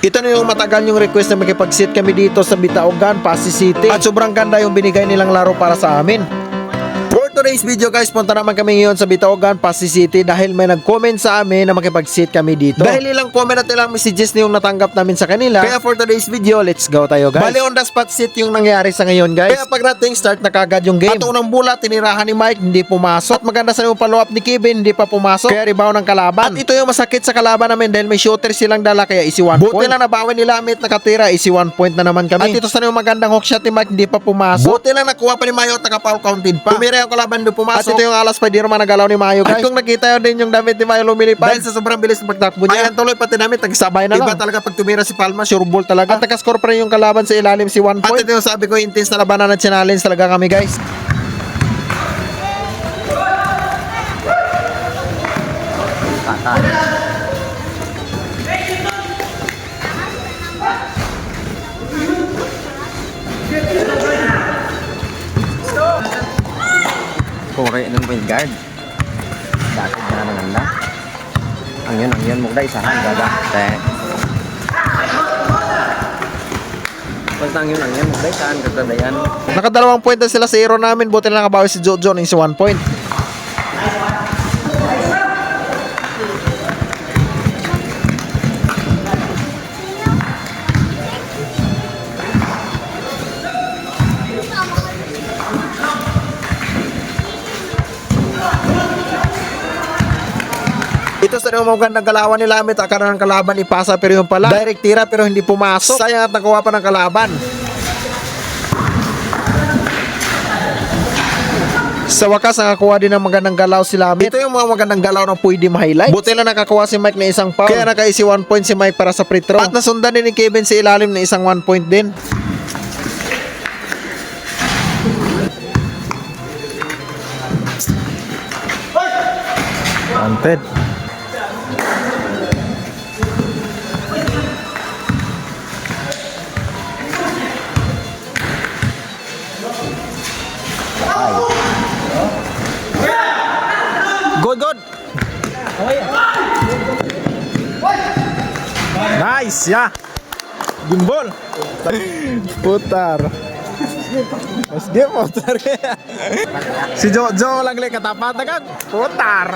Ito na yung matagal yung request na makipag-sit kami dito sa Bitaogan, Pasig City. At sobrang ganda yung binigay nilang laro para sa amin. Today's video guys, punta naman kami ngayon sa Bitaogan, Pasig City dahil may nag-comment sa amin na makipag-sit kami dito. Dahil ilang comment at ilang messages na yung natanggap namin sa kanila. Kaya for today's video, let's go tayo guys. Bali on the spot sit yung nangyari sa ngayon guys. Kaya pagdating start na kagad yung game. At unang bula, tinirahan ni Mike, hindi pumasok. At maganda sa yung follow up ni Kevin, hindi pa pumasok. Kaya rebound ng kalaban. At ito yung masakit sa kalaban namin dahil may shooter silang dala kaya isi 1 point. Buti lang nabawi nila Amit nakatira, isi 1 point na naman kami. At ito sa yung magandang hook shot ni Mike, hindi pa pumasok. Buti lang nakuha pa ni Mayo at naka-foul counted pa. Tumira yung kalaban doon pumasok. At ito yung alas pa, di naman nagalaw ni Mayo guys. At kung nakita yun din yung damit ni Mayo lumilipad. Dahil sa sobrang bilis ng pagtakbo niya. Ayan tuloy pati namin, tagisabay na Iba talaga pag tumira si Palma, sure ball talaga. At nakascore pa rin yung kalaban sa ilalim si 1 point. At ito yung sabi ko, intense na labanan at challenge talaga kami guys. Kore ng point guard. Dati na naman lang. Ang yun, ang yun. Mugda isahan. Gada. Te. Basta ang yun, ang yun. Mugda isahan. Gada yan. Nakadalawang point na sila sa hero namin. Buti na nakabawi si Jojo ng si 1 point. Ito sa yung magandang kalawan nila Amit Akala ng kalaban ipasa pero yung pala Direct tira pero hindi pumasok Sayang at nakuha pa ng kalaban Sa wakas, nakakuha din ng magandang galaw si Lamit. Ito yung mga magandang galaw na pwede ma-highlight. Buti lang nakakuha si Mike na isang foul. Kaya nakaisi 1 point si Mike para sa free throw. At nasundan din ni Kevin sa ilalim na isang 1 point din. Wanted. Ya. Gimbal. Putar. Mas game putar. si Jojo lang katapat na kan. Putar.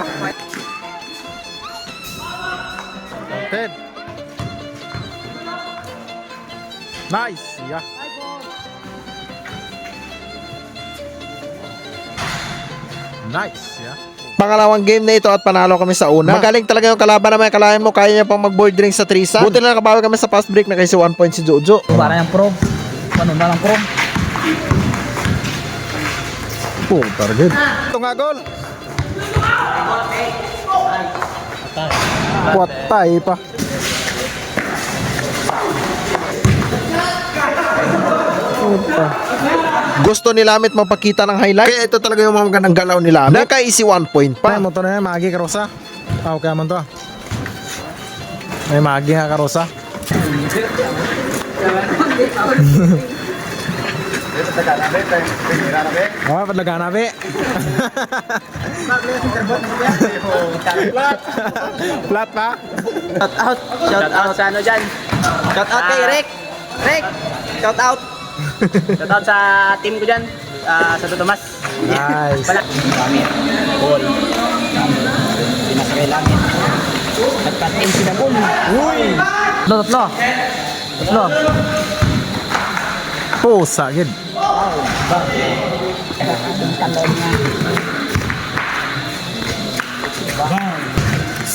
Ted. Nice, ya. Nice, ya. Pangalawang game na ito at panalo kami sa una. Magaling talaga yung kalaban na may kalayan mo. Kaya niya pang mag-board drink sa Trisan. Buti na nakabawi kami sa fast break na kasi 1 point si Jojo. Para yung pro. Ano na lang pro. Oh, target. Ito nga gol. Patay pa. Puta. Gusto ni Lamit mapakita ng highlight. Kaya ito talaga yung mga magandang galaw ni Lamit. Naka-easy one point pa. Pa, mo to na yan, magi karosa. Ah, okay man to. ah. May magi nga karosa. Oh, padlaga na be. Flat pa? Shout out. Shout out sa ano dyan. Shout out kay Rick. Rick. Shout out. Shout out sa team ko dyan. Ah, sa Tomas. Nice. Pala. Lamit. Ball. Pinasakay lamit. Nagkat-in sila ball. Uy! Tatlo, tatlo. Tatlo. Pusa, gid. Walis.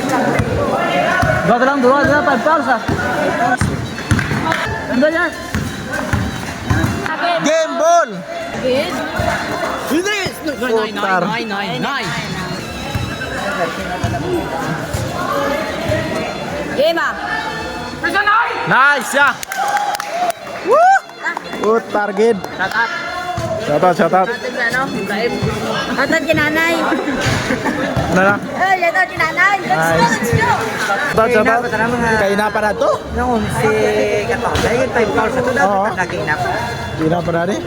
Dua ka lang, dua. Dua, five fouls ah. Ano yan? Game ball! Good. Idris! Putar. Nine, nine, nine. Game ah. Nice, ya. Putar, gid. Shout out. Shout out, shout out. Natin sa ano? Ibrahim. Shoutout kay nanay. Ano na? Eh, shoutout kay nanay. Let's go, let's go. Shout out, shout out. Kay na pa na to? Noon si Katong, dahil yung time call sa to Oo. dapat nag-inap. Di na pa na rin.